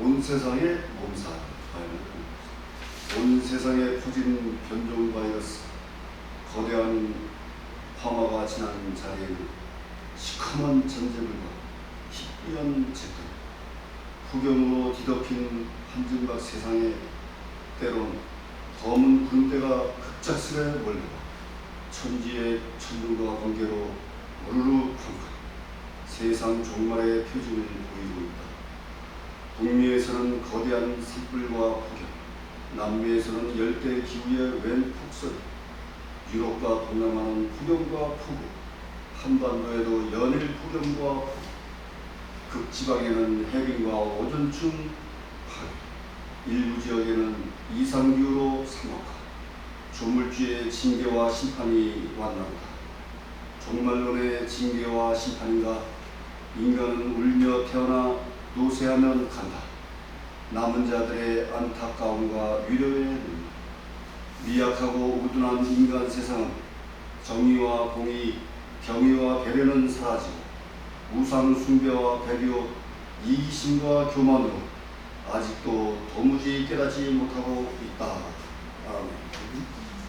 온 세상에 몸살, 온 세상에 퍼진 변종 바이러스, 거대한 화마가 지난 자리에는 시커먼 전제물과 희뿌연 책들, 후경으로 뒤덮인 한증박 세상에 때론 검은 군대가 급작스레 몰려와 천지의 천둥과 번개로 우르르 쾅쾅 세상 종말의 표징을 보이고 있다. 북미에서는 거대한 산불과 폭염, 남미에서는 열대 기후의 웬 폭설, 유럽과 동남아는 폭염과 폭우, 한반도에도 연일 폭염과 폭우, 극지방에는 해빙과 오존층 파괴, 일부 지역에는 이상기후로 상혹화, 조물주의 징계와 심판이 왔나보다. 종말론의 징계와 심판인가 인간은 울며 태어나 노쇠하면 간다. 남은 자들의 안타까움과 위로의 눈물. 미약하고 우둔한 인간 세상은 정의와 공의, 경의와 배려는 사라지고 우상 숭배와 배교, 이기심과 교만으로 아직도 도무지 깨닫지 못하고 있다.